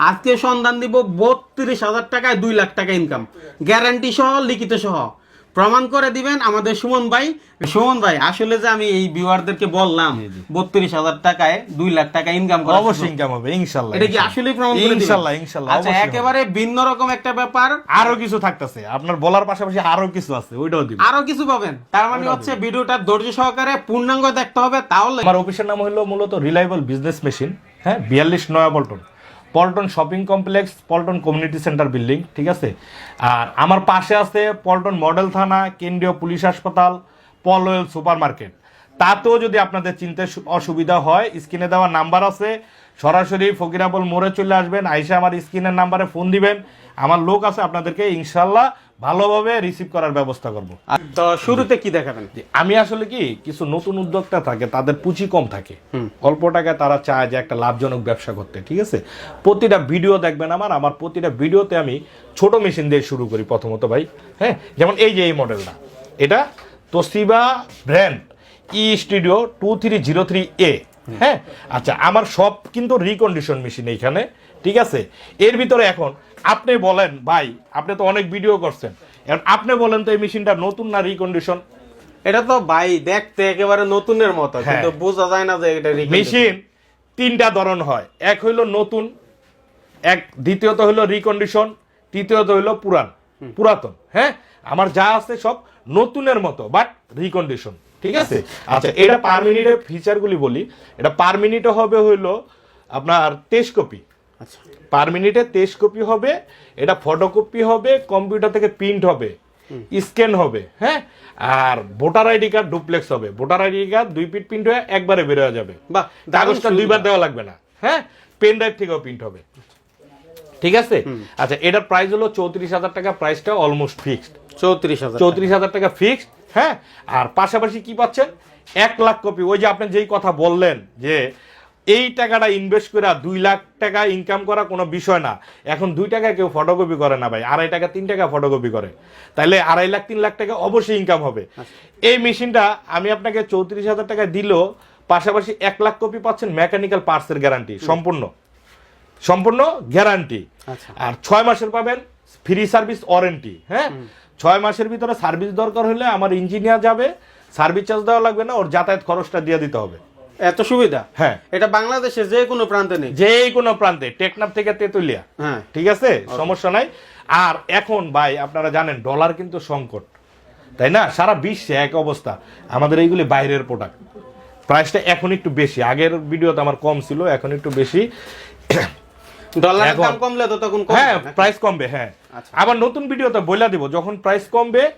আজকে সন্ধান দিব বত্রিশ হাজার টাকায় দুই লাখ টাকা ইনকাম গ্যারান্টি সহ লিখিত সহ। প্রমাণ করে দিবেন আমাদের সুমন ভাই। সুমন ভাই আসলে যে আমি এই ভিউয়ারদেরকে বললাম বত্রিশ হাজার টাকায় দুই লাখ টাকা ইনকাম করা অবশ্যই ইনকাম হবে ইনশাল্লাহ এটা কি আসলে প্রমাণ করে দিবেন? ইনশাল্লাহ ইনশাল্লাহ আচ্ছা একেবারে ভিন্ন রকম একটা ব্যাপার। আরও কিছু থাকতেছে আপনার বলার পাশাপাশি আরও কিছু আছে ওইটাও দিব আরও কিছু পাবেন। তার মানে হচ্ছে ভিডিওটা ধৈর্য সহকারে পূর্ণাঙ্গ দেখতে হবে তাহলে আমার অফিসের নাম হলো মূলত রিলায়েবল বিজনেস মেশিন হ্যাঁ বিয়াল্লিশ Naya Paltan Paltan shopping complex, Paltan community centre building, ঠিক আছে? আর আমার পাশে আছে পল্টন মডেল থানা, কেন্দ্রীয় পুলিশ হাসপাতাল পলওয়েল সুপার মার্কেট তাতেও যদি আপনাদের চিনতে অসুবিধা হয়, স্ক্রিনে দেওয়া নাম্বার আছে। সরাসরি ফকিরাবল মোড়ে চলে আসবেন, আইসা আমার স্ক্রিনের নাম্বারে ফোন দিবেন। আমার লোক আছে আপনাদেরকে, ইনশাল্লাহ ভালোভাবে রিসিভ করার ব্যবস্থা করব। তো শুরুতে কি দেখাবেন? আমি আসলে কি কিছু নতুন উদ্যোক্তা থাকে তাদের পুঁজি কম থাকে। অল্প টাকায় তারা চায় যে একটা লাভজনক ব্যবসা করতে ঠিক আছে? প্রতিটা ভিডিও দেখবেন আমার আমার প্রতিটা ভিডিওতে আমি ছোট মেশিন দিয়ে শুরু করি প্রথমত ভাই হ্যাঁ? যেমন এই যে এই মডেলটা এটা Toshiba brand e studio two three zero three A হ্যাঁ? আচ্ছা আমার সব কিন্তু রিকন্ডিশন মেশিন এইখানে ঠিক আছে? এর ভিতরে এখন আপনি বলেন ভাই আপনি তো অনেক ভিডিও করছেন। এখন আপনি বলেন তো এই মেশিনটা নতুন না রিকন্ডিশন এটা তো ভাই দেখতে একেবারে নতুনের মতো হ্যাঁ। কিন্তু বোঝা যায় না যে এটা। মেশিন তিনটা ধরন হয় এক হইল নতুন এক দ্বিতীয়ত হইল রিকন্ডিশন তৃতীয়ত হইল পুরান পুরাতন হ্যাঁ? আমার যা আছে সব নতুনের মতো বাট রিকন্ডিশন ঠিক আছে? আচ্ছা। এটা পার মিনিটের ফিচারগুলি বলি এটা পার মিনিটে হবে হইল আপনার তেইশ কপি আচ্ছা। পার মিনিটে তেইশ কপি হবে এটা ফটোকপি হবে কম্পিউটার থেকে প্রিন্ট হবে স্ক্যান হবে হ্যাঁ? আর ভোটার আইডি কার্ড ডুপ্লেক্স হবে। ভোটার আইডি কার্ড দুই পিট প্রিন্ট হয়ে একবারে বের হয়ে যাবে। দারুণ কাগজটা দুইবার দেওয়া লাগবে না হ্যাঁ? পেন ড্রাইভ থেকেও প্রিন্ট হবে। ঠিক আছে? আচ্ছা এটার প্রাইস হলো চৌত্রিশ হাজার টাকা প্রাইসটা অলমোস্ট ফিক্সড চৌত্রিশ হাজার চৌত্রিশ হাজার টাকা ফিক্সড হ্যাঁ? আর পাশাপাশি কি পাচ্ছেন? এক লাখ কপি ওই যে আপনি যেই কথা বললেন যে এই টাকাটা ইনভেস্ট করে দুই লাখ টাকা ইনকাম করা কোনো বিষয় না। এখন দুই টাকা কেউ ফটোকপি করে না ভাই আড়াই টাকা তিন টাকা ফটোকপি করে। তাহলে আড়াই লাখ তিন লাখ টাকা অবশ্যই ইনকাম হবে। এই মেশিনটা আমি আপনাকে চৌত্রিশ হাজার টাকা দিলেও পাশাপাশি এক লাখ কপি পাচ্ছেন মেকানিক্যাল পার্টসের গ্যারান্টি সম্পূর্ণ। সম্পূর্ণ গ্যারান্টি আচ্ছা। আর ছয় মাসের পাবেন ফ্রি সার্ভিস ওয়ারেন্টি হ্যাঁ? ছয় মাসের ভিতরে সার্ভিস দরকার হলে আমার ইঞ্জিনিয়ার যাবে সার্ভিস চার্জ দেওয়া লাগবে না ওর যাতায়াত খরচটা দিয়ে দিতে হবে। এত সুবিধা? হ্যাঁ। এটা বাংলাদেশে যে কোনো প্রান্তে নেই। যে কোনো প্রান্তে টেকনাফ থেকে তেতুলিয়া। হ্যাঁ। ঠিক আছে? সমস্যা নাই। আর এখন ভাই আপনারা জানেন ডলার কিন্তু সংকট। তাই না? সারা বিশ্বে এক অবস্থা। আমাদের এইগুলি বাইরের প্রোডাক্ট প্রাইসটা এখন একটু বেশি। আগের ভিডিওতে আমার কম ছিল এখন একটু বেশি। ডলারের এখন- দাম কমলে তো তখন হ্যাঁ প্রাইস কমবে হ্যাঁ। আচ্ছা। আবার নতুন ভিডিওতে বইলা দিব যখন প্রাইস কমবে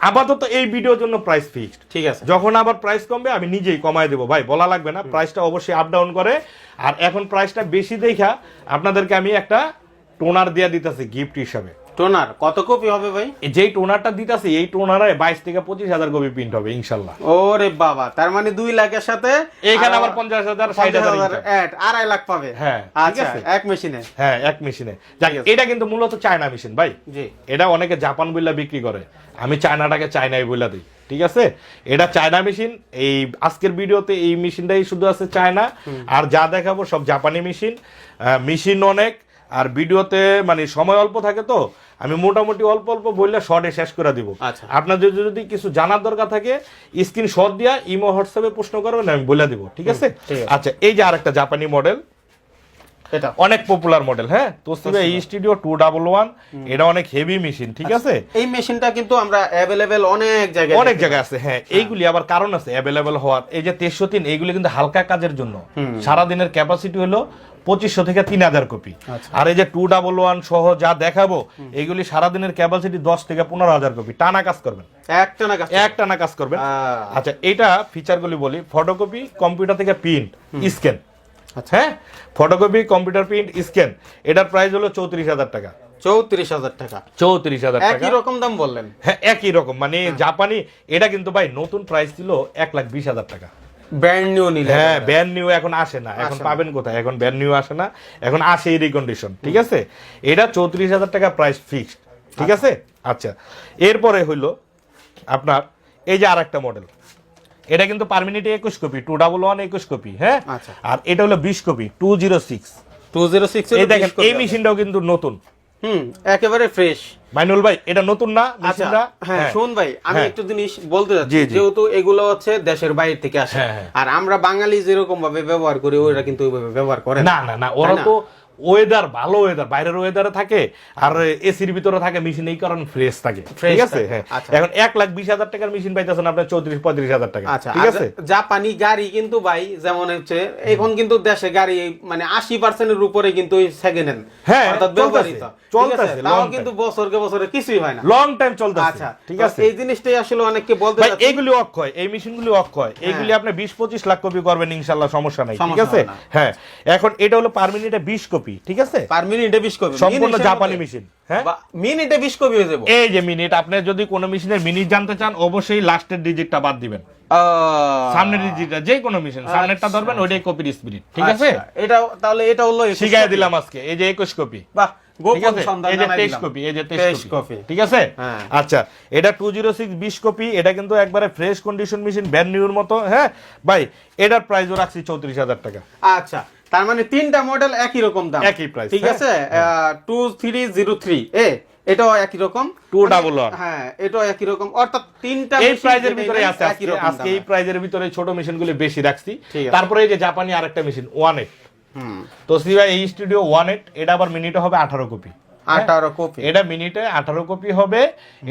আপাতত এই ভিডিওর জন্য প্রাইস ফিক্সড ঠিক আছে। যখন আবার প্রাইস কমবে আমি নিজেই কমায় দেবো। ভাই বলা লাগবে না। প্রাইসটা অবশ্যই আপ ডাউন করে। আর এখন প্রাইসটা বেশি দেখা আপনাদেরকে আমি একটা টোনার দিয়ে দিতেছি গিফট হিসাবে। টোনার কত কপি হবে ভাই? যেই টোনারটা দিতেছি এই টোনারে বাইশ থেকে পঁচিশ হাজার কপি প্রিন্ট হবে ইনশাল্লাহ। ওরে বাবা তার মানে দুই লাখের সাথে এইখানে আরও আবার পঞ্চাশ হাজার ষাট হাজার হাজার income। add, আড়াই লাখ পাবে। হ্যাঁ, আচ্ছা। এক মেশিনে হ্যাঁ এক মেশিনে এটা কিন্তু মূলত চায়না মেশিন ভাই। জি। এটা অনেকে জাপান বইলা বিক্রি করে। আমি চায়নাটাকে চায়নাই বইলা দিই ঠিক আছে? এটা চায়না মেশিন এই আজকের ভিডিওতে এই মেশিনটাই শুধু আছে চায়না। আর যা দেখাবো সব জাপানি মেশিন মেশিন অনেক আর ভিডিওতে মানে সময় অল্প থাকে তো আমি মোটামুটি অল্প অল্প বললে শর্টে শেষ করে দিব আচ্ছা। আপনাদের যদি কিছু জানার দরকার থাকে স্ক্রিন শট দিয়া ইমো হোয়াটসঅ্যাপে প্রশ্ন করবেন আমি বলে দিব ঠিক আছে ঠিক আছে। আচ্ছা এই যে আরেকটা জাপানি মডেল এটা। অনেক পপুলার মডেল হ্যাঁ? তোসিবা এই স্টুডিও টু ডাবল ওয়ান এটা অনেক হেভি মেশিন ঠিক আছে? এই মেশিনটা কিন্তু আমরা অ্যাভেলেবেল অনেক জায়গায় অনেক জায়গায় আছে হ্যাঁ। এইগুলি আবার কারণ আছে অ্যাভেলেবেল হওয়ার। এই যে তেইশশো তিন এইগুলি কিন্তু হালকা কাজের জন্য। সারাদিনের ক্যাপাসিটি হলো পঁচিশশো থেকে তিন হাজার কপি আচ্ছা। আর এই যে টু ডাবল ওয়ান সহ যা দেখাবো এইগুলি সারাদিনের ক্যাপাসিটি দশ থেকে পনেরো হাজার কপি টানা কাজ করবেন। একটা না কাজ এক টানা কাজ করবেন। আচ্ছা এটা ফিচারগুলি বলি ফটোকপি কম্পিউটার থেকে প্রিন্ট স্ক্যান আচ্ছা। হ্যাঁ? ফটোকপি কম্পিউটার প্রিন্ট স্ক্যান এটার প্রাইস হলো চৌত্রিশ হাজার টাকা। চৌত্রিশ হাজার টাকা। চৌত্রিশ হাজার টাকা। একই রকম দাম বললেন? হ্যাঁ একই রকম। মানে জাপানি এটা কিন্তু ভাই নতুন প্রাইস ছিল এক লাখ বিশ হাজার টাকা। ব্র্যান্ড নিউ নিলে। হ্যাঁ ব্যান নিউ এখন আসে না। এখন পাবেন কোথায়? এখন ব্যান নিউ আসে না। এখন আসে এই রিকন্ডিশন ঠিক আছে? এটা চৌত্রিশ হাজার টাকা প্রাইস ফিক্সড ঠিক আছে? আচ্ছা। এরপরে হইল আপনার এই যে আর একটা মডেল এটা কিন্তু পার মিনিটে একুশ কপি টু ডাবল ওয়ান একুশ কপি হ্যাঁ? আচ্ছা। আর এটা হলো বিশ copy two zero six two zero six এই দেখেন এই মেশিনটাও কিন্তু নতুন। হুম একেবারে ফ্রেশ মাইনুল ভাই এটা নতুন না আচ্ছা মেশিনটা হ্যাঁ শুন ভাই আমি হ্যাঁ। একটু জিনিস বলতে যাচ্ছি যেহেতু এগুলো হচ্ছে দেশের বাইরে থেকে আসে। হ্যাঁ, হ্যাঁ। আর আমরা বাঙালি যেরকম ভাবে ব্যবহার করি ওরা কিন্তু ওইভাবে ব্যবহার করে না। না না ওরা তো ওয়েদার ভালো ওয়েদার বাইরের ওয়েদারে থাকে আর এসির ভিতরে থাকে মেশিন এই কারণে ফ্রেশ থাকে। ঠিক আছে? হ্যাঁ। আচ্ছা। এখন এক লাখ বিশ হাজার টাকার মেশিন পাইতেছেন আপনার চৌত্রিশ পঁয়ত্রিশ হাজার টাকা। আচ্ছা ঠিক আছে? জাপানি গাড়ি কিন্তু ভাই যেমন হচ্ছে এখন কিন্তু দেশে গাড়ি মানে আশি পার্সেন্টের উপরে কিন্তু সেকেন্ড হ্যান্ড হ্যাঁ, ব্যবহৃত। চলতেছে, তাও কিন্তু বছরকে বছরে কিছুই হয় না। লং টাইম চলতেছে আচ্ছা ঠিক আছে? এই জিনিসটাই আসলে অনেককে বলতে ভাই। এইগুলি অক্ষয় এই মেশিনগুলি অক্ষয়। এইগুলি আপনি বিশ পঁচিশ লাখ কপি করবেন ইনশাল্লাহ সমস্যা নাই ঠিক আছে? হ্যাঁ এখন এটা হলো পার মিনিটে বিশ কপি ঠিক আছে? পার মিনিটে বিশ কপি সম্পূর্ণ জাপানি মেশিন হ্যাঁ? মিনিটে বিশ কপি হয়ে যাব। এই যে মিনিট আপনি যদি কোনো মেশিনের মিনিট জানতে চান অবশ্যই লাস্টের ডিজিটটা বাদ দিবেন। সামনের ডিজিটটা যে কোনো মেশিন সামনেরটা ধরবেন ওইটাই কপির স্পিরিট ঠিক আছে? আচ্ছা, এটা তাহলে এটা হলো শিখাই দিলাম আজকে এই যে একুশ কপি। বাহ ঠিক আছে? সন্ধান এই যে জানাই তেইশ দিলাম। কপি এই যে 23 তেইশ কপি। কপি। ঠিক আছে? হ্যাঁ। আচ্ছা এটা টু জিরো সিক্স বিশ কপি এটা কিন্তু একবারে ফ্রেশ কন্ডিশন মেশিন ব্যান্ড নিউর মতো হ্যাঁ? ভাই এটার প্রাইসও রাখছি চৌত্রিশ হাজার টাকা। আচ্ছা তার মানে তিনটা মডেল একই রকম দাম। একই প্রাইস ঠিক হ্যাঁ। আছে? Two three zero three A এটাও একই রকম। 211 হ্যাঁ এটাও একই রকম। অর্থাৎ তিনটা এই প্রাইজের ভিতরে আছে আজকে এই প্রাইজের ভিতরে ছোট মেশিন মেশিনগুলি বেশি রাখছি। তারপরে এই যে জাপানি আরেকটা মেশিন ওয়ান এইট হুম। তো সিবা এই স্টুডিও ওয়ান এইট এটা আবার মিনিটে হবে আঠারো কপি আঠারো কপি। এটা মিনিটে আঠারো কপি হবে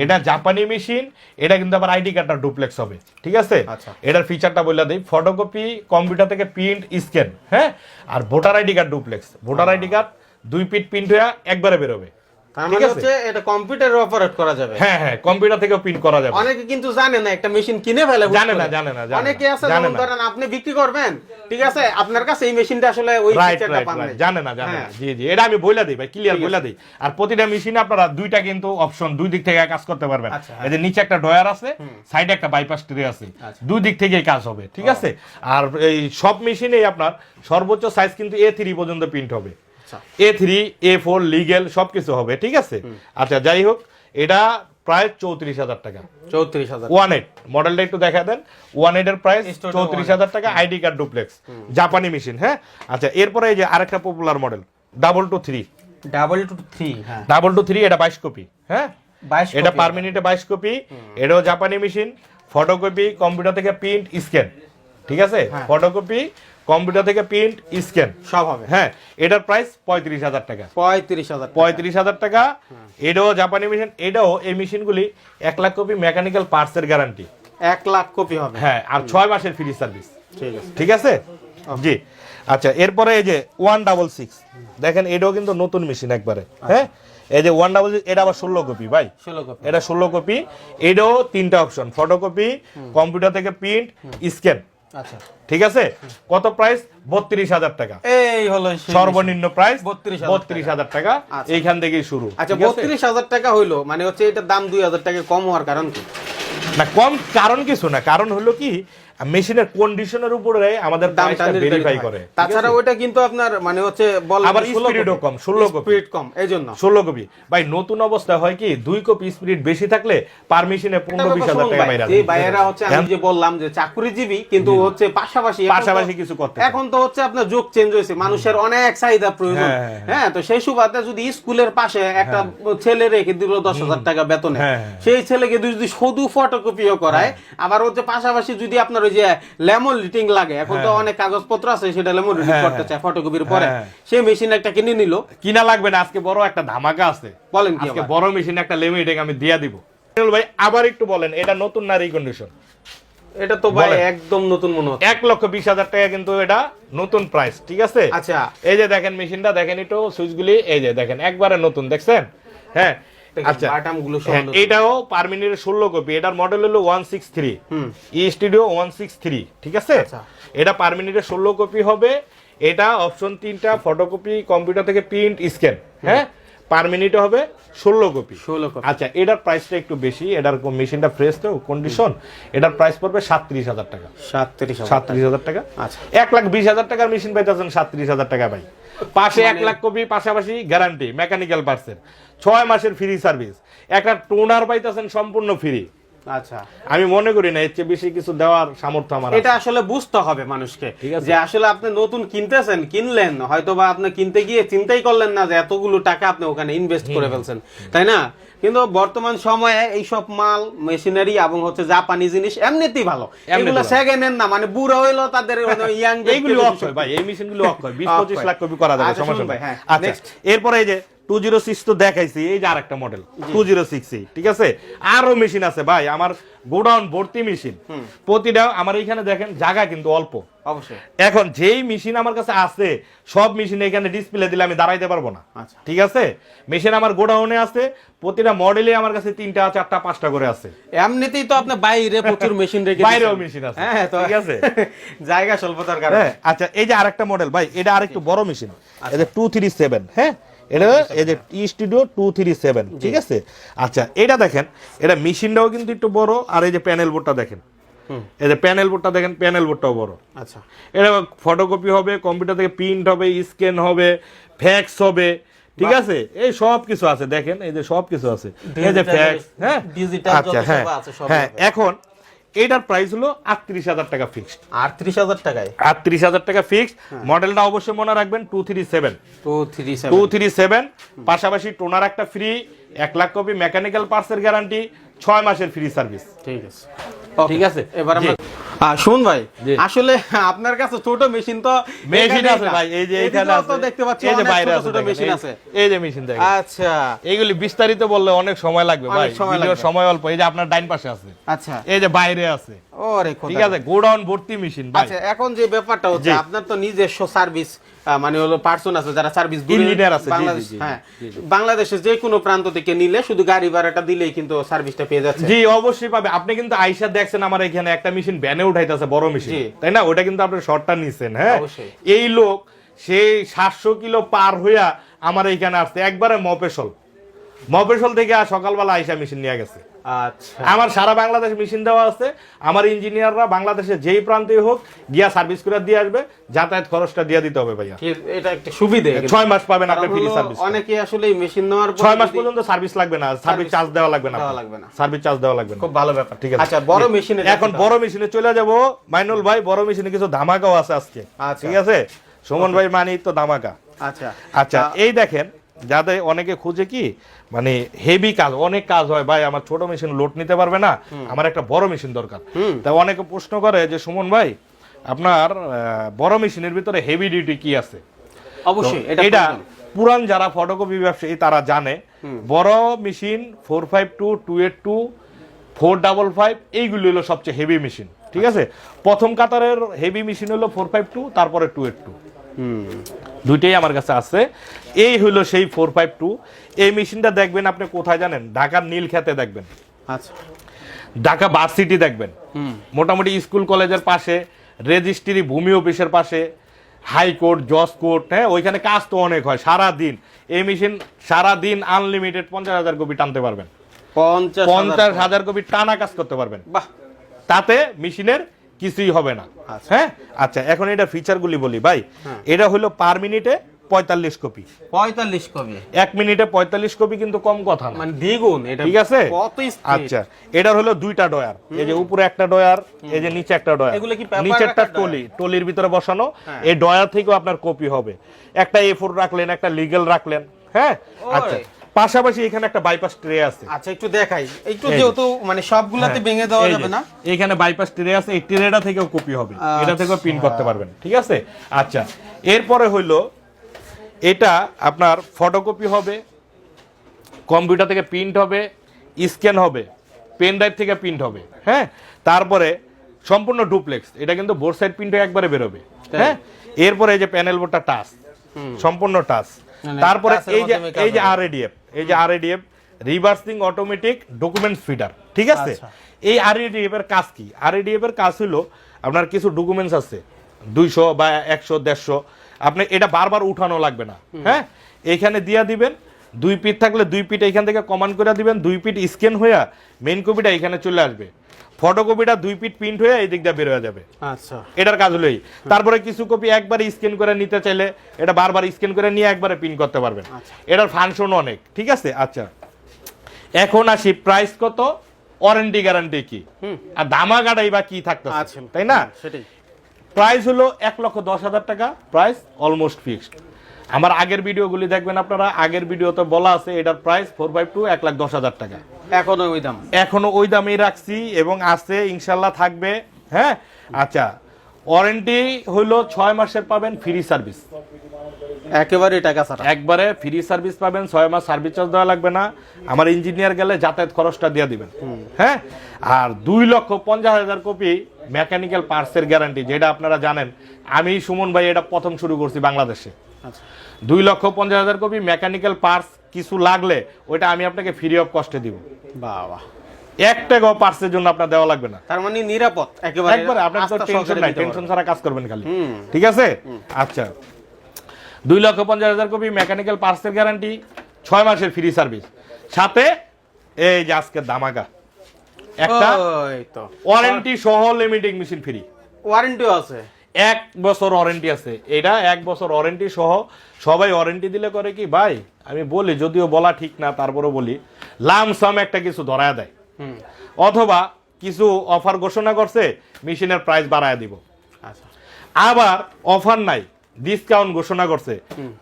এটা জাপানি মেশিন এটা কিন্তু আবার আইডি কার্ডটা ডুপ্লেক্স হবে ঠিক আছে? আচ্ছা। এটার ফিচারটা বললে দিই ফটোকপি কম্পিউটার থেকে প্রিন্ট স্ক্যান হ্যাঁ? আর voter ID card duplex. Voter ID card দুই পিট প্রিন্ট হয়ে একবারে বেরোবে। তার ঠিক মানে হচ্ছে এটা কম্পিউটারে অপারেট করা যাবে। হ্যাঁ হ্যাঁ কম্পিউটার থেকেও প্রিন্ট করা যাবে। অনেকে কিন্তু জানে না একটা মেশিন কিনে ফেলে জানে না, জানে না, অনেকে আছে যেমন ধরেন আপনি বিক্রি করবেন ঠিক আছে? আপনার কাছে এই মেশিনটা আসলে ওই ফিচারটা পান নাই। জানে না জানে না। হ্যাঁ। জি জি এটা আমি বইলা দিই ভাই ক্লিয়ার বইলা দিই। আর প্রতিটা মেশিনে আপনারা দুইটা কিন্তু অপশন দুই দিক থেকে কাজ করতে পারবেন। আচ্ছা, হ্যাঁ। এই যে নিচে একটা ডয়ার আছে সাইডে একটা বাইপাস ট্রে আছে। আচ্ছা। দুই দিক থেকেই কাজ হবে ঠিক আছে? আর এই সব মেশিনেই আপনার সর্বোচ্চ সাইজ কিন্তু এ থ্রি পর্যন্ত প্রিন্ট হবে। A three A four legal সবকিছু হবে ঠিক আছে? আচ্ছা যাই হোক এটা প্রায় চৌত্রিশ হাজার টাকা। চৌত্রিশ হাজার। ওয়ান এইট মডেলটা একটু দেখা দেন। ওয়ান এইট এর প্রাইস চৌত্রিশ হাজার টাকা আইডি কার্ড ডুপ্লেক্স জাপানি মেশিন হ্যাঁ? আচ্ছা এরপরে এই যে আরেকটা popular model double two three double two three হ্যাঁ। ডাবল টু থ্রি এটা বাইশ কপি হ্যাঁ? বাইশ এটা। পার মিনিটে বাইশ কপি এটাও জাপানি মেশিন ফটোকপি কম্পিউটার থেকে প্রিন্ট স্ক্যান ঠিক আছে? হ্যাঁ। ফটোকপি কম্পিউটার থেকে প্রিন্ট স্ক্যান। সব হবে। হ্যাঁ এটার প্রাইস পঁয়ত্রিশ হাজার টাকা। পঁয়ত্রিশ হাজার পঁয়ত্রিশ হাজার টাকা। এটাও জাপানি মেশিন এটাও এই মেশিনগুলি এক লাখ কপি মেকানিক্যাল পার্টসের গ্যারান্টি এক লাখ কপি হবে। হ্যাঁ আর ছয় মাসের ফ্রি সার্ভিস ঠিক আছে। ঠিক আছে? জি। আচ্ছা এরপরে এই যে ওয়ান ডাবল সিক্স দেখেন এটাও কিন্তু নতুন মেশিন একবারে। হ্যাঁ? এই যে ওয়ান ডাবল এটা আবার ষোলো কপি ভাই। ষোলো কপি। এটা ষোলো কপি। এটাও তিনটা অপশন ফটোকপি কম্পিউটার থেকে প্রিন্ট স্ক্যান আচ্ছা। ঠিক আছে? কত প্রাইস বত্রিশ হাজার টাকা। এই হলো সর্বনিম্ন প্রাইস বত্রিশ বত্রিশ হাজার টাকা। আচ্ছা। এইখান থেকেই শুরু আচ্ছা বত্রিশ হাজার টাকা হইল মানে হচ্ছে এটার দাম দুই হাজার টাকা কম হওয়ার কারণ কি? না কম কারণ কিছু না। কারণ হলো কি মেশিনের কন্ডিশনের উপরে আমাদের দামটা ভেরিফাই করে তাছাড়া ওইটা কিন্তু আপনার মানে হচ্ছে বলা আবার স্পিরিটও কম, 16 কপি। স্পিড কম এই জন্য ষোলো কপি। ভাই নতুন অবস্থা হয় কি দুই কপি স্পিরিট বেশি থাকলে পারমিশনে পনেরো বিশ হাজার টাকা বাইরে যে ভাইয়েরা হচ্ছে আমি যে বললাম যে চাকরিজীবী কিন্তু হচ্ছে পাশাপাশি পাশাপাশি কিছু করতে এখন তো হচ্ছে আপনার যুগ চেঞ্জ হয়েছে মানুষের অনেক চাহিদা প্রয়োজন। হ্যাঁ, হ্যাঁ, হ্যাঁ। তো সেই সুবাদে যদি স্কুলের পাশে একটা ছেলে রেখে দিল দশ হাজার টাকা বেতনে হ্যাঁ, হ্যাঁ। সেই ছেলেকে যদি শুধু ফটোকপিও করায় আবার হচ্ছে পাশাপাশি যদি আপনার ওই যে লেমন লিটিং লাগে। এখন তো অনেক কাগজপত্র আছে সেটা লেমন লিটিং হ্যাঁ, করতে চায় ফটোকপির পরে। হ্যাঁ। সেই মেশিন একটা কিনে নিল। কিনা লাগবে না আজকে বড় একটা ধামাকা আছে। বলেন কি আজকে বড় মেশিন একটা লিমিটেড আমি দিয়া দিব। ভাই আবার একটু বলেন এটা নতুন না রিকন্ডিশন এটা তো ভাই একদম নতুন মনে হচ্ছে। এক লক্ষ বিশ হাজার টাকা কিন্তু এটা নতুন প্রাইস ঠিক আছে? আচ্ছা। এই যে দেখেন মেশিনটা দেখেন একটু সুইচগুলি এই যে দেখেন একবারে নতুন দেখছেন? হ্যাঁ আচ্ছা। হ্যাঁ। এটাও পার মিনিটে ষোলো কপি এটার মডেল হলো one six three e studio one six three ঠিক আছে? আচ্ছা। এটা পার মিনিটে ষোলো কপি হবে। এটা অপশন তিনটা ফটোকপি কম্পিউটার থেকে প্রিন্ট স্ক্যান হ্যাঁ? পার মিনিটে হবে ষোলো কপি 16 কপি। আচ্ছা এটার প্রাইসটা একটু বেশি এটার মেশিনটা ফ্রেশ তো কন্ডিশন এটার প্রাইস পড়বে সাতত্রিশ হাজার টাকা। সাতত্রিশ হাজার সাতত্রিশ হাজার টাকা। আচ্ছা। এক লাখ বিশ হাজার টাকার মেশিন পাইতেছেন সাতত্রিশ হাজার টাকা ভাই। পাশে এক লাখ কপি পাশাপাশি গ্যারান্টি মেকানিক্যাল পার্টসের ছয় মাসের ফ্রি সার্ভিস একটা টোনার পাইতেছেন সম্পূর্ণ ফ্রি আচ্ছা। আমি মনে করি না এর চেয়ে বেশি কিছু দেওয়ার সামর্থ্য আমার এটা আসলে বুঝতে হবে মানুষকে যে আসলে আপনি নতুন কিনতেছেন কিনলেন হয়তো বা আপনি কিনতে গিয়ে চিন্তাই করলেন না যে এতগুলো টাকা আপনি ওখানে ইনভেস্ট করে ফেলছেন তাই না? কিন্তু বর্তমান সময়ে এইসব মাল মেশিনারি এবং হচ্ছে জাপানি জিনিস এমনিতেই ভালো। এগুলো সেকেন্ড হ্যান্ড না মানে বুড়ো হইল তাদের ইয়াং এইগুলি অক্ষয় ভাই এই মেশিনগুলো অক্ষয়। বিশ পঁচিশ লাখ কপি করা যাবে আচ্ছা, সমস্যা ভাই, হ্যাঁ, আচ্ছা এরপরে এই যে টু জিরো সিক্স তো দেখাইছি এই যে আরেকটা মডেল টু জিরো সিক্স ঠিক আছে? আরও মেশিন আছে ভাই আমার গোডাউন ভর্তি মেশিন প্রতিটা আমার এখানে দেখেন জায়গা কিন্তু অল্প। অবশ্যই। এখন যেই মেশিন আমার কাছে আছে সব মেশিন এখানে ডিসপ্লে দিলে আমি দাঁড়াইতে পারব না। আচ্ছা। ঠিক আছে? মেশিন আমার গোডাউনে আছে প্রতিটা মডেলে আমার কাছে তিনটা চারটা পাঁচটা করে আছে। এমনিতেই তো আপনি বাইরে প্রচুর মেশিন রেখে বাইরেও মেশিন আছে। হ্যাঁ ঠিক আছে। জায়গা স্বল্পতার কারণে। হ্যাঁ আচ্ছা এই যে আরেকটা মডেল ভাই এটা আরেকটু বড় মেশিন যে টু থ্রি সেভেন হ্যাঁ? এটা এই যে টি স্টুডিও টু থ্রি সেভেন ঠিক আছে? আচ্ছা এটা দেখেন এটা মেশিনটাও কিন্তু একটু বড় আর এই যে প্যানেল বোর্ডটা দেখেন। এই যে প্যানেল বোর্ডটা দেখেন প্যানেল বোর্ডটাও বড়। আচ্ছা। এটা ফটোকপি হবে কম্পিউটার থেকে প্রিন্ট হবে স্ক্যান হবে ফ্যাক্স হবে ঠিক আছে? এই সব কিছু আছে দেখেন এই যে সব কিছু আছে। এই যে ফ্যাক্স হ্যাঁ? যত আচ্ছা হ্যাঁ হ্যাঁ এখন এটার প্রাইস হলো আটত্রিশ হাজার টাকা ফিক্সড আটত্রিশ হাজার টাকায়? আটত্রিশ হাজার টাকা ফিক্সড হ্যাঁ। মডেলটা অবশ্যই মনে রাখবেন two three seven two three two seven three seven পাশাপাশি টোনার একটা ফ্রি এক লাখ কপি মেকানিক্যাল পার্টসের গ্যারান্টি ছয় মাসের ফ্রি সার্ভিস ঠিক আছে। ঠিক আছে? এবার আমরা শুন ভাই আসলে আপনার কাছে ছোট মেশিন তো মেশিন আছে ভাই এই যে এখানে আছে তো দেখতে পাচ্ছেন এই যে বাইরে ছোট আছে ছোট মেশিন আছে। এই যে মেশিন দেখেন। আচ্ছা। এইগুলি বিস্তারিত বললে অনেক সময় লাগবে ভাই সময় ভিডিওর লাগবে। সময় অল্প। এই যে আপনার ডাইন পাশে আছে। আচ্ছা। এই যে বাইরে আছে। ওরে ঠিক আছে গোডাউন ভর্তি মেশিন ভাই। আচ্ছা এখন যে ব্যাপারটা হচ্ছে আপনার তো নিজস্ব সার্ভিস মানে হলো পার্সন আছে যারা সার্ভিস Engineer আছে, বাংলাদেশ জি, জি, হ্যাঁ জি। যে কোনো প্রান্ত থেকে নিলে শুধু গাড়ি ভাড়াটা দিলেই কিন্তু সার্ভিসটা পেয়ে যাচ্ছে। জি অবশ্যই পাবে। আপনি কিন্তু আইসা দেখছেন আমার এখানে একটা মেশিন ভ্যানে উঠাইতেছে বড় মেশিন। তাই না? ওটা কিন্তু আপনি শর্টটা নিছেন হ্যাঁ? এই লোক সেই সাতশো কিলো পার হইয়া আমার এইখানে আসছে। একবারে মপেশল মপেশল থেকে আর সকালবেলা আইসা মেশিন নিয়ে গেছে। আচ্ছা। আমার সারা বাংলাদেশ মেশিন দেওয়া আছে। আমার ইঞ্জিনিয়াররা বাংলাদেশে যেই প্রান্তে হোক গিয়া সার্ভিস করে দিয়ে আসবে। যাতায়াত খরচটা দিয়ে দিতে হবে ভাইয়া। এটা একটা সুবিধে। ছয় মাস পাবেন আপনি ফ্রি সার্ভিস অনেকে আসলে মেশিন নেওয়ার পর ছয় মাস পর্যন্ত সার্ভিস লাগবে না। সার্ভিস চার্জ দেওয়া লাগবে না লাগবে না। সার্ভিস চার্জ দেওয়া লাগবে না। খুব ভালো ব্যাপার। ঠিক আছে। আচ্ছা বড় মেশিনে এখন বড় মেশিনে চলে যাব। মাইনুল ভাই বড় মেশিনে কিছু ধামাকাও আছে আজকে। আচ্ছা। ঠিক আছে? সুমন ভাই মানি তো ধামাকা। আচ্ছা। আচ্ছা এই দেখেন যাদের অনেকে খুঁজে কি মানে হেভি কাজ অনেক কাজ হয় ভাই আমার ছোট মেশিন লোড নিতে পারবে না আমার একটা বড় মেশিন দরকার। তা অনেকে প্রশ্ন করে যে সুমন ভাই আপনার বড় মেশিনের ভিতরে হেভি ডিউটি কি আছে? অবশ্যই এটা পুরান যারা ফটোকপি ব্যবসায়ী তারা জানে। বড় machine four five two two eight two four double five এইগুলি হলো সবচেয়ে হেভি মেশিন ঠিক আছে? প্রথম কাতারের হেভি মেশিন হলো ফোর ফাইভ টু তারপরে টু এইট টু দুইটাই আমার কাছে আছে। এই হলো সেই ফোর ফাইভ টু এই মেশিনটা দেখবেন আপনি কোথায় জানেন? ঢাকার নীল খেতে দেখবেন। আচ্ছা। ঢাকা ভার্সিটি দেখবেন। মোটামুটি স্কুল কলেজের পাশে রেজিস্ট্রি ভূমি অফিসের পাশে হাইকোর্ট জজ কোর্ট হ্যাঁ ওইখানে কাজ তো অনেক হয় সারা দিন এই মেশিন সারা দিন আনলিমিটেড পঞ্চাশ হাজার কপি টানতে পারবেন। পঞ্চাশ পঞ্চাশ হাজার কপি টানা কাজ করতে পারবেন। বাহ। তাতে মেশিনের কিছুই হবে না। আচ্ছা। হ্যাঁ? আচ্ছা এখন এটা ফিচারগুলি বলি ভাই। হ্যাঁ। এটা হলো পার মিনিটে পঁয়তাল্লিশ কপি পঁয়তাল্লিশ কবে এক মিনিটে পঁয়তাল্লিশ কপি কিন্তু কম কথা না। মানে দ্বিগুণ এটা ঠিক আছে? আচ্ছা এটার হলো দুইটা ডয়ার এই যে উপরে একটা ডয়ার এই যে নিচে একটা ডয়ার এগুলো কি নিচেরটা টলি টলির ভিতরে বসানো। হ্যাঁ। এই ডয়ার থেকেও আপনার কপি হবে। একটা এ ফোর রাখলেন একটা লিগেল রাখলেন। হ্যাঁ? আচ্ছা পাশাপাশি এখানে একটা বাইপাস ট্রে আছে। আচ্ছা একটু দেখাই। একটু যেহেতু মানে সবগুলাতে হ্যাঁ, ভেঙে দেওয়া যাবে না। এখানে বাইপাস ট্রে আছে এই ট্রেটা থেকেও কপি হবে। এটা থেকেও প্রিন্ট করতে পারবেন ঠিক আছে? আচ্ছা এরপরে হইল এটা আপনার ফটোকপি হবে কম্পিউটার থেকে প্রিন্ট হবে স্ক্যান হবে পেন ড্রাইভ থেকে প্রিন্ট হবে হ্যাঁ? তারপরে সম্পূর্ণ ডুপ্লেক্স এটা কিন্তু বোর্ড সাইড প্রিন্ট একবারে বেরোবে? হ্যাঁ? এরপরে এই যে প্যানেল বোর্ডটা টাচ সম্পূর্ণ টাচ মানে তারপরে এই যে এই যে হবে। আরএডিএফ এই যে R ADF reversing automatic documents feeder ঠিক আছে? এই এই আরএডিএফ এর কাজ কি? আরএডিএফ এর কাজ হলো আপনার কিছু ডকুমেন্টস আছে দুইশো বা একশো দেড়শো আপনি এটা বারবার উঠানো লাগবে না হ্যাঁ? এখানে দিয়া দিবেন দুই পিট থাকলে দুই পিট এখান থেকে কমান্ড করে দিবেন দুই পিট স্ক্যান হইয়া মেইন কপিটা এখানে চলে আসবে। ফটোকপিটা দুই পিট প্রিন্ট হয়ে এই দিক দিয়ে বের হয়ে যাবে। আচ্ছা। এটার কাজ হলোই। তারপরে কিছু কপি একবারে স্ক্যান করে নিতে চাইলে এটা বারবার স্ক্যান করে নিয়ে একবারে প্রিন্ট করতে পারবেন। এটার ফাংশন অনেক ঠিক আছে? আচ্ছা। এখন আসি প্রাইস কত? ওয়ারেন্টি গ্যারান্টি কি? হুম। আর দামাগাটাই বা কি থাকতো আচ্ছা তাই না? সেটাই। প্রাইস হলো এক লক্ষ দশ হাজার টাকা। প্রাইস অলমোস্ট ফিক্সড আমার আগের ভিডিওগুলি দেখবেন আপনারা আগের ভিডিওতে বলা আছে এটার প্রাইস ফোর ফাইভ টু এক লাখ দশ হাজার টাকা। এখনও ওই দাম। এখনও ওই দামেই রাখছি এবং আছে ইনশাল্লাহ থাকবে হ্যাঁ? আচ্ছা ওয়ারেন্টি হইল ছয় মাসের পাবেন ফ্রি সার্ভিস। একেবারে টাকা ছাড়া। একবারে ফ্রি সার্ভিস পাবেন ছয় মাস সার্ভিস চার্জ দেওয়া লাগবে না। আমার ইঞ্জিনিয়ার গেলে যাতায়াত খরচটা দিয়ে দিবেন হ্যাঁ? আর দুই লক্ষ পঞ্চাশ হাজার কপি মেকানিক্যাল পার্টসের গ্যারান্টি যেটা আপনারা জানেন। আমি সুমন ভাই এটা প্রথম শুরু করছি বাংলাদেশে। আচ্ছা। দুই লক্ষ পঞ্চাশ হাজার কপি মেকানিক্যাল পার্টস কিছু লাগলে ওইটা আমি আপনাকে ফ্রি অফ কস্টে দিব। বাবা। এক টাকাও পার্টসের জন্য আপনার দেওয়া লাগবে না। তার মানে নিরাপদ একেবারে একবারে আপনার তো টেনশন নাই টেনশন ছাড়া কাজ করবেন খালি। ঠিক আছে? আচ্ছা। দুই লক্ষ পঞ্চাশ হাজার কপি মেকানিক্যাল পার্টসের গ্যারান্টি ছয় মাসের ফ্রি সার্ভিস সাথে এই যে আজকের দামাকা একটা ওয়ারেন্টি সহ লিমিটিং মেশিন ফ্রি ওয়ারেন্টিও আছে। এক বছর ওয়ারেন্টি আছে। এটা এক বছর ওয়ারেন্টি সহ সবাই ওয়ারেন্টি দিলে করে কি ভাই আমি বলি যদিও বলা ঠিক না তারপরে বলি লামসাম একটা কিছু ধরায় দেয়। অথবা কিছু অফার ঘোষণা করছে মেশিনের প্রাইস বাড়ায় দিব। আচ্ছা। আবার অফার নাই ডিসকাউন্ট ঘোষণা করছে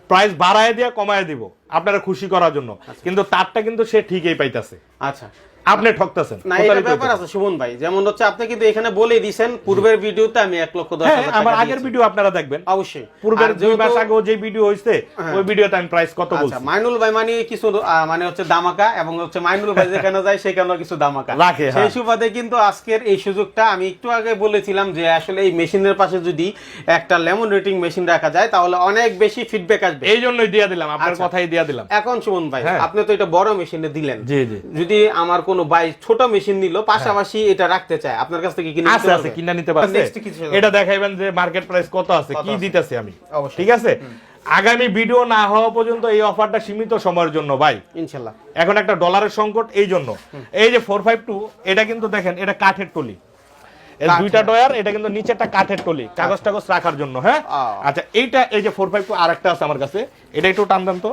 প্রাইস বাড়ায় দিয়ে কমায় দিব আপনারা খুশি করার জন্য। কিন্তু তারটা কিন্তু সে ঠিকই পাইতাছে। আচ্ছা। আপনি ঠকতেছেন। না এটা ব্যাপার আছে সুমন ভাই। যেমন হচ্ছে আপনি কিন্তু এখানে বলেই দিছেন পূর্বের ভিডিওতে আমি এক লক্ষ দশ হ্যাঁ হাজার আমার আগের ভিডিও আপনারা দেখবেন। অবশ্যই। পূর্বের দুই মাস আগেও যে ভিডিও হইছে ওই ভিডিওতে আমি প্রাইস কত আচ্ছা বলছি? মাইনুল ভাই মানে কিছু মানে হচ্ছে দামাকা এবং হচ্ছে মাইনুল ভাই যেখানে যায় সেখানেও কিছু দামাকা। রাখে, হ্যাঁ। সেই সুবাদে কিন্তু আজকের এই সুযোগটা আমি একটু আগে বলেছিলাম যে আসলে এই মেশিনের পাশে যদি একটা লেমন রেটিং মেশিন রাখা যায় তাহলে অনেক বেশি ফিডব্যাক আসবে। এই জন্যই দিয়ে দিলাম আপনার আচ্ছা। কথাই দিয়ে দিলাম। এখন সুমন ভাই হ্যাঁ। আপনি তো এটা বড় মেশিনে দিলেন। জি জি। যদি আমার কোনো ভাই ছোট মেশিন নিল পাশাপাশি এটা রাখতে চায়। আপনার কাছ থেকে কিনে আছে আছে কিনা নিতে কিছু এটা দেখাইবেন যে মার্কেট প্রাইস কত আছে কি? দিতেছি আমি। ঠিক আছে? আগামী ভিডিও না হওয়া পর্যন্ত এই অফারটা সীমিত সময়ের জন্য ভাই। ইনশাল্লাহ। এখন একটা ডলারের সংকট এই জন্য। এই যে ফোর ফাইভ টু এটা কিন্তু দেখেন এটা কাঠের টলি। দুইটা ডয়ার এটা কিন্তু নিচেরটা কাঠের টলি কাগজ টাগজ রাখার জন্য হ্যাঁ? আচ্ছা এইটা এই যে ফোর ফাইভ টু আরেকটা আছে আমার কাছে এটা একটু টান দেন তো।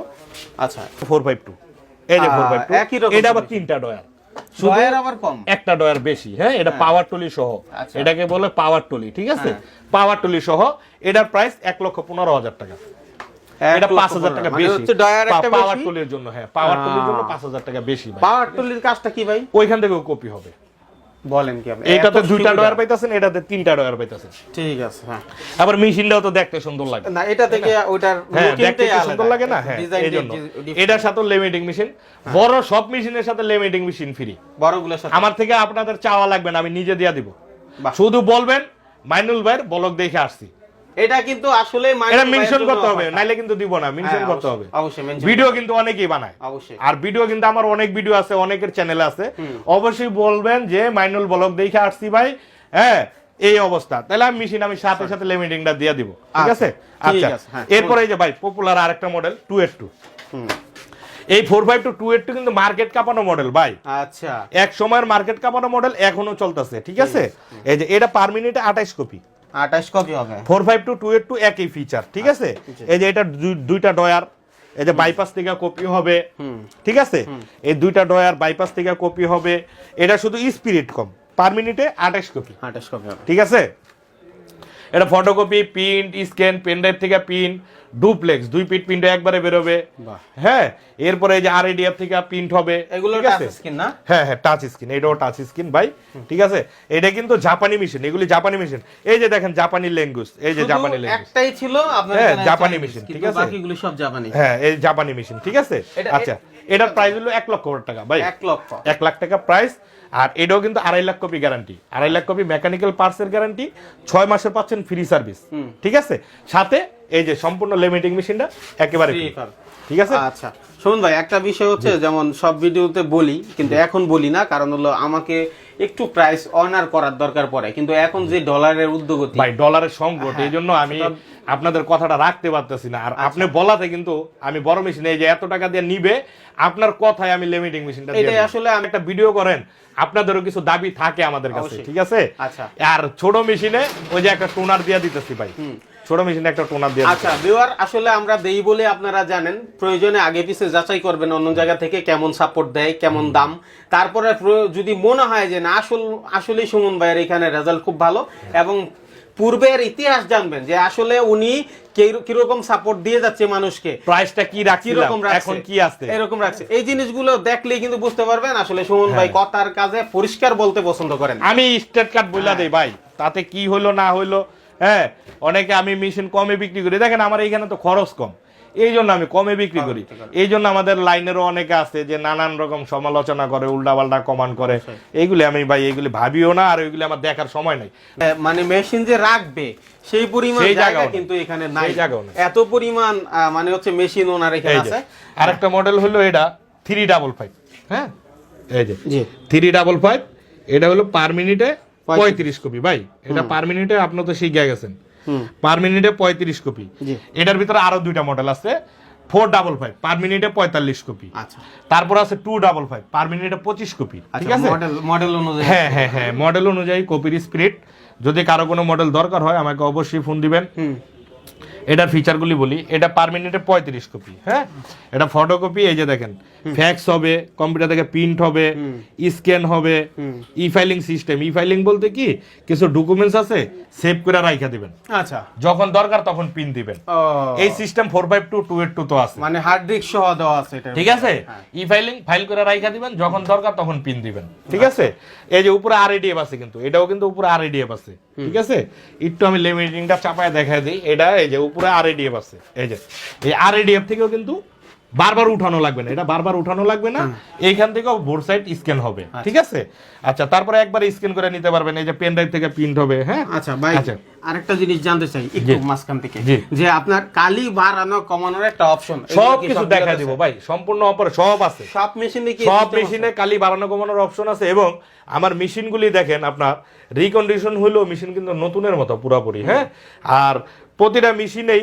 আচ্ছা। ফোর ফাইভ টু এই যে ফোর ফাইভ টু এটা আবার তিনটা ডয়ার। একটা ডয়ার বেশি হ্যাঁ এটা পাওয়ার টুলি সহ। আচ্ছা। এটাকে বলে পাওয়ার টুলি ঠিক আছে? পাওয়ার টুলি সহ এটার প্রাইস এক লক্ষ পনেরো হাজার টাকা। এটা পাঁচ হাজার টাকা মানে বেশি। পাওয়ার বেশি? জন্য হ্যাঁ পাওয়ার টলির জন্য পাঁচ হাজার টাকা বেশি পাওয়ার টুলির কাজটা কি ভাই? ওইখান থেকে কপি হবে। বলেন কি আপনি। দুইটা ডয়ার পাইতাছেন এটাতে তিনটা ডয়ার পাইতাছেন। ঠিক আছে হ্যাঁ। আবার মেশিনটাও তো দেখতে সুন্দর লাগে। না এটা থেকে ওইটার হ্যাঁ দেখতে। সুন্দর লাগে না? হ্যাঁ এটার সাথে লিমিটিং মেশিন বড় সব মেশিনের সাথে লিমিটিং মেশিন ফ্রি বড়গুলোর সাথে। আমার থেকে আপনাদের চাওয়া লাগবে না আমি নিজে দিয়ে দিব। শুধু বলবেন মাইনুল ভাইয়ের বলক দেখে আসছি। এটা কিন্তু আসলে এটা মেনশন করতে হবে নাইলে কিন্তু দিব না মেনশন হ্যাঁ, করতে হবে। অবশ্যই, ভিডিও কিন্তু অনেকেই বানায়। অবশ্যই। আর ভিডিও কিন্তু আমার অনেক ভিডিও আছে অনেকের চ্যানেলে আছে। অবশ্যই বলবেন যে মাইনুল ব্লগ দেখে আসছি ভাই। হ্যাঁ এই অবস্থা। তাহলে আমি মেশিন আমি সাথে সাথে লিমিটিংটা দিয়ে দিব। ঠিক আচ্ছা, আছে? আচ্ছা। হ্যাঁ। এরপরে এই যে ভাই পপুলার আরেকটা মডেল টু এইট টু হুম। এই four five two two eight two কিন্তু মার্কেট কাঁপানো মডেল ভাই। আচ্ছা। এক সময়ের মার্কেট কাঁপানো মডেল এখনও চলতেছে ঠিক আছে? এই যে এটা পার মিনিটে আঠাইশ কপি আঠাশ কপি হবে। Four five two two eight two একই ফিচার ঠিক আছে? এই যে এটা দুইটা ডয়ার এই যে বাইপাস থেকে কপি হবে ঠিক আছে? এই দুইটা ডয়ার বাইপাস থেকে কপি হবে এটা শুধু স্পিরিট কম পার মিনিটে আঠাশ কপি। আঠাশ কপি হবে। ঠিক আছে? এটা photocopy print scan pen drive থেকে প্রিন্ট ডুপ্লেক্স দুই পিট প্রিন্ট একবারে বেরোবে। হ্যাঁ এরপরে এই যে আর এডিএফ থেকে প্রিন্ট হবে এগুলো টাচ স্ক্রিন না? হ্যাঁ হ্যাঁ টাচ স্ক্রিন এটাও টাচ স্ক্রিন ভাই ঠিক আছে? এটা কিন্তু জাপানি মেশিন এগুলি জাপানি মেশিন এই যে দেখেন জাপানি ল্যাঙ্গুয়েজ এই যে জাপানি ল্যাঙ্গুয়েজ একটাই ছিল আপনার হ্যাঁ, জাপানি মেশিন ঠিক আছে? বাকিগুলো সব জাপানি হ্যাঁ এই জাপানি মেশিন ঠিক আছে? আচ্ছা এটার প্রাইস হলো এক লক্ষ টাকা ভাই। এক লক্ষ। এক লাখ টাকা প্রাইস আর এটাও কিন্তু আড়াই লাখ কপি গ্যারান্টি আড়াই লাখ কপি মেকানিক্যাল পার্টসের গ্যারান্টি ছয় মাসের পাচ্ছেন ফ্রি সার্ভিস ঠিক আছে? সাথে এই যে সম্পূর্ণ লিমিটিং মেশিনটা একেবারে। ঠিক আছে? আচ্ছা। শুনুন ভাই একটা বিষয় হচ্ছে যেমন সব ভিডিওতে বলি কিন্তু এখন বলি না কারণ হলো আমাকে একটু প্রাইস অনার করার দরকার পড়ে। কিন্তু এখন যে ডলারের উদ্যোগতি ভাই ডলারের সংকট হ্যাঁ, এই জন্য আমি আপনাদের কথাটা রাখতে পারতেছি না। আর আপনি বলাতে কিন্তু আমি বড় মেশিন এই যে এত টাকা দিয়ে নিবে আপনার কথায় আমি লিমিটিং মেশিনটা এটাই আসলে আমি একটা ভিডিও করেন আপনাদেরও কিছু দাবি থাকে আমাদের কাছে ঠিক আছে? আচ্ছা। আর ছোট মেশিনে ওই যে একটা টোনার দিয়ে দিতেছি ভাই। ছোট মেশিনে একটা টোনার দিয়ে আচ্ছা ভিউয়ার আসলে আমরা দেই বলে আপনারা জানেন প্রয়োজনে আগে পিছে যাচাই করবেন অন্য জায়গা থেকে কেমন সাপোর্ট দেয় কেমন দাম। তারপরে যদি মনে হয় যে না আসল আসলে সুমন ভাইয়ের এখানে রেজাল্ট খুব ভালো এবং পূর্বের ইতিহাস জানবেন যে আসলে উনি কীরকম সাপোর্ট দিয়ে যাচ্ছে মানুষকে। প্রাইসটা কি রাখছিলাম? রকম এখন কি আসছে এরকম রাখছে। এই জিনিসগুলো দেখলে কিন্তু বুঝতে পারবেন আসলে সুমন ভাই কথার কাজে পরিষ্কার বলতে পছন্দ করেন। আমি স্টেট কার্ড বইলা হ্যাঁ। দেই ভাই। তাতে কি হলো না হলো হ্যাঁ অনেকে আমি মেশিন কমে বিক্রি করি। দেখেন আমার এইখানে তো খরচ কম। এই জন্য আমি কমে বিক্রি করি। এই জন্য আমাদের লাইনেরও অনেকে আছে যে নানান রকম সমালোচনা করে উল্টাপাল্টা কমান করে। এইগুলি আমি ভাই এইগুলি ভাবিও না আর ওইগুলি আমার দেখার সময় নাই। মানে মেশিন যে রাখবে সেই পরিমাণ জায়গা কিন্তু এখানে নাই। এত পরিমাণ মানে হচ্ছে মেশিন ওনার এখানে আছে। আরেকটা মডেল হলো এটা থ্রি ডাবল ফাইভ হ্যাঁ? এই যে। থ্রি ডাবল ফাইভ এটা হলো পার মিনিটে পঁয়ত্রিশ। কপি। ভাই এটা পার মিনিটে আপনি তো শিখে গেছেন পার মিনিটে পঁয়ত্রিশ কপি। এটার ভিতরে আরও দুইটা মডেল আছে। ফোর ডাবল ফাইভ পার মিনিটে পঁয়তাল্লিশ কপি। আচ্ছা। তারপর আছে টু ডাবল ফাইভ পার মিনিটে পঁচিশ কপি ঠিক আচ্ছা আছে মডেল অনুযায়ী। হ্যাঁ হ্যাঁ হ্যাঁ মডেল অনুযায়ী কপির স্পিরিট যদি কারও কোনো মডেল দরকার হয় আমাকে অবশ্যই ফোন দিবেন। এটার ফিচারগুলি বলি এটা পার মিনিটে পঁয়ত্রিশ কপি হ্যাঁ? এটা ফটোকপি এই যে দেখেন ফ্যাক্স হবে কম্পিউটার থেকে প্রিন্ট হবে স্ক্যান হবে e filing system e filing বলতে কি কিছু ডকুমেন্টস আছে সেভ করে রাইখা দিবেন। আচ্ছা। যখন দরকার তখন পিন দিবেন। এই system four five two two eight two তো আছে। মানে হার্ড ডিস্ক সহ দেওয়া আছে এটা ঠিক আছে? ই ফাইলিং ফাইল করে রাইখা দিবেন যখন দরকার তখন পিন দিবেন। ঠিক আছে? এই যে উপরে আরএডিএফ আছে কিন্তু এটাও কিন্তু উপরে আরএডিএফ আছে। ঠিক আছে? একটু আমি লিমিটিংটা চাপায় দেখাই দিই। এটা এই যে উপরে আরএডিএফ আছে। এই যে এই আরএডিএফ থেকেও কিন্তু বারবার উঠানো লাগবে না। এটা বারবার উঠানো লাগবে না। এইখান থেকেও বোর্ড সাইড স্ক্যান হবে। ঠিক আছে? আচ্ছা তারপরে একবার স্ক্যান করে নিতে পারবেন। এই যে পেন ড্রাইভ থেকে প্রিন্ট হবে হ্যাঁ? আচ্ছা ভাই আচ্ছা। আরেকটা জিনিস জানতে চাই একটু মাঝখান থেকে। যে আপনার কালি বাড়ানো কমানোর একটা অপশন সব কিছু দেখা দিব ভাই। সম্পূর্ণ অপরে সব আছে। সব মেশিনে কি সব মেশিনে কালি বাড়ানো কমানোর অপশন আছে এবং আমার মেশিনগুলি দেখেন আপনার রিকন্ডিশন হলেও মেশিন কিন্তু নতুনের মতো পুরোপুরি হ্যাঁ? আর প্রতিটা মেশিনেই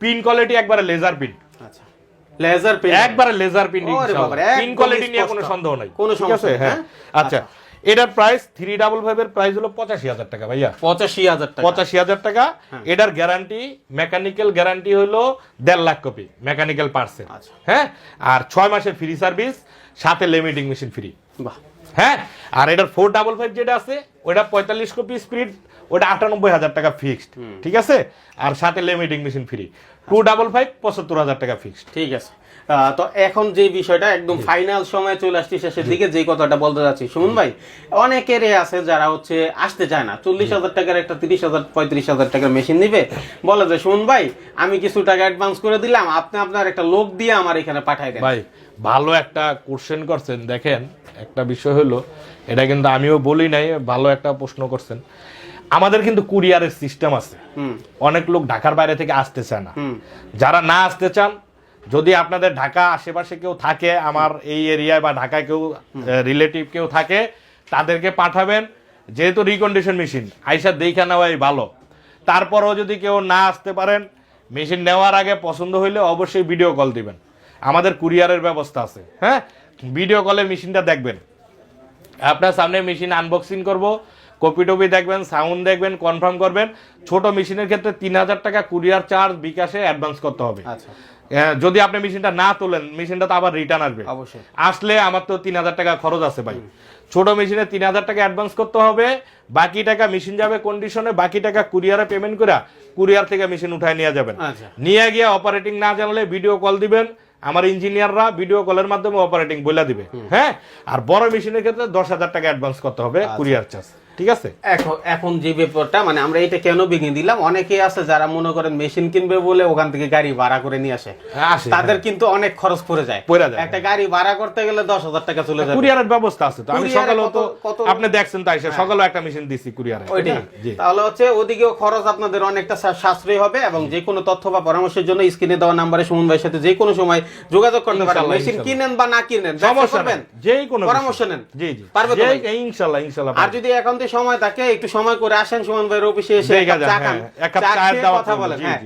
পিন কোয়ালিটি একবারে লেজার পিন আচ্ছা। লেজার পেন একবারে লেজার বাবারে, পিন কোয়ালিটি নিয়ে কোনো সন্দেহ নাই। কোনো সমস্যা আছে হ্যাঁ। হ্যাঁ? আচ্ছা। এটার প্রাইস থ্রি ডাবল ফাইভ এর প্রাইস হলো পঁচাশি হাজার টাকা ভাইয়া। পঁচাশি হাজার টাকা। পঁচাশি হাজার টাকা। এটার গ্যারান্টি মেকানিক্যাল গ্যারান্টি হলো দেড় লাখ কপি মেকানিক্যাল পার্সেল আচ্ছা। হ্যাঁ? আর ছয় মাসের ফ্রি সার্ভিস সাথে লিমিটিং মেশিন ফ্রি বাহ। হ্যাঁ? আর এটার ফোর ডাবল ফাইভ যেটা আছে ওটা পঁয়তাল্লিশ কপি স্পিড ওটা আটানব্বই হাজার টাকা ফিক্সড ঠিক আছে? আর সাথে laminating machine free two double five পঁচাত্তর হাজার টাকা ফিক্সড ঠিক আছে। তো এখন যে বিষয়টা একদম ফাইনাল সময় চলে আসছে শেষের দিকে যে কথাটা বলতে যাচ্ছি। সুমন ভাই অনেকেরই আছে যারা হচ্ছে আসতে চায় না। চল্লিশ হাজার টাকার একটা তিরিশ হাজার পঁয়ত্রিশ হাজার টাকার মেশিন নিবে। বলে যে সুমন ভাই আমি কিছু টাকা অ্যাডভান্স করে দিলাম। আপনি আপনার একটা লোক দিয়ে আমার এখানে পাঠাই দেন। ভাই ভালো একটা কোশ্চেন করছেন। দেখেন একটা বিষয় হলো এটা কিন্তু আমিও বলি নাই ভালো একটা প্রশ্ন করছেন। আমাদের কিন্তু কুরিয়ারের সিস্টেম আছে। অনেক লোক ঢাকার বাইরে থেকে আসতে চায় না। যারা না আসতে চান যদি আপনাদের ঢাকা আশেপাশে কেউ থাকে আমার এই এরিয়ায় বা ঢাকায় কেউ রিলেটিভ কেউ থাকে তাদেরকে পাঠাবেন। যেহেতু রিকন্ডিশন মেশিন আইসা দেখা নেওয়াই ভালো। তারপরও যদি কেউ না আসতে পারেন মেশিন নেওয়ার আগে পছন্দ হইলে অবশ্যই ভিডিও কল দিবেন। আমাদের কুরিয়ারের ব্যবস্থা আছে। হ্যাঁ? ভিডিও কলে মেশিনটা দেখবেন। আপনার সামনে মেশিন আনবক্সিং করব কপি টপি দেখবেন সাউন্ড দেখবেন কনফার্ম করবেন। ছোট মেশিনের ক্ষেত্রে তিন হাজার টাকা কুরিয়ার চার্জ বিকাশে অ্যাডভান্স করতে হবে। আচ্ছা। যদি আপনি মেশিনটা না তোলেন মেশিনটা তো আবার রিটার্ন আসবে। অবশ্যই। আসলে আমার তো তিন হাজার টাকা খরচ আছে ভাই। ছোট মেশিনে তিন হাজার টাকা অ্যাডভান্স করতে হবে। বাকি টাকা মেশিন যাবে কন্ডিশনে বাকি টাকা কুরিয়ারে পেমেন্ট করে কুরিয়ার থেকে মেশিন উঠায় নিয়ে যাবেন। আচ্ছা। নিয়ে গিয়ে অপারেটিং না জানলে ভিডিও কল দিবেন। আমার ইঞ্জিনিয়াররা ভিডিও কলের মাধ্যমে অপারেটিং বলে দিবে। হ্যাঁ? আর বড় মেশিনের ক্ষেত্রে দশ হাজার টাকা অ্যাডভান্স করতে হবে কুরিয়ার চার্জ ঠিক আছে? এখন এখন যে ব্যাপারটা মানে আমরা এটা কেন ভেঙে দিলাম? অনেকে আছে যারা মনে করেন মেশিন কিনবে বলে ওখান থেকে গাড়ি ভাড়া করে নিয়ে আসে। আসে তাদের কিন্তু অনেক খরচ পড়ে যায়। একটা গাড়ি ভাড়া করতে গেলে দশ হাজার টাকা চলে যাবে। কুরিয়ারের ব্যবস্থা আছে তো। আমি সকালেও তো আপনি দেখছেন তাই সকালেও একটা মেশিন দিছি কুরিয়ারে তাহলে হচ্ছে ওদিকেও খরচ আপনাদের অনেকটা সাশ্রয়ী হবে এবং যে কোনো তথ্য বা পরামর্শের জন্য স্ক্রিনে দেওয়া নাম্বারে সুমন ভাইয়ের সাথে যে কোনো সময় যোগাযোগ করতে পারেন। মেশিন কিনেন বা না কিনেন সমস্যা নেই। যেই কোনো পরামর্শ নেন। জি জি। পারবে? ইনশাল্লাহ ইনশাল্লাহ আর যদি এখন সময় থাকে একটু সময় করে আসেন সুমন ভাইয়ের অফিসে এসে এক কাপ চা হ্যাঁ, খান। এক কাপ চা খেয়ে কথা বলেন হ্যাঁ।